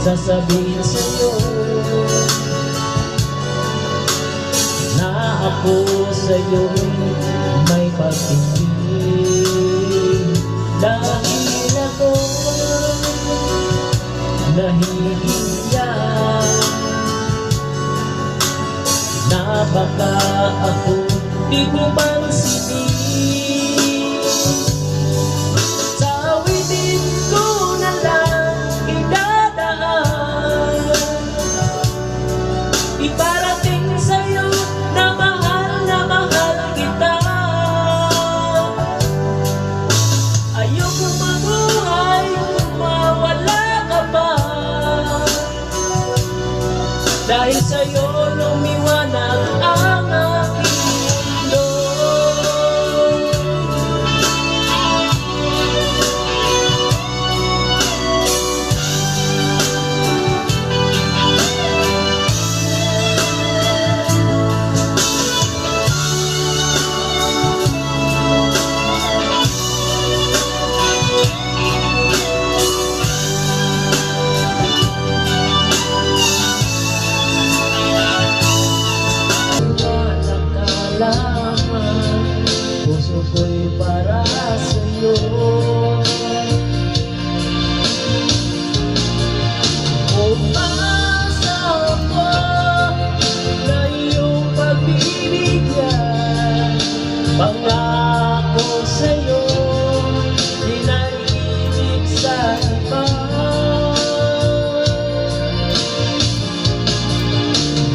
sasabihin sa'yo Na ako sa'yo'y may pag-ibig. Dahil ako nahihiya. Na baka ako di mo pansinin Dahil sa'yo Pangako sa'yo Di na iibig sa iba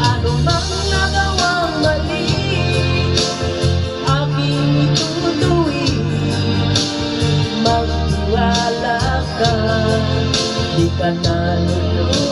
Ano mang nagawang mali Aking itutuloy Magtiwala ka Di ka nalulungkot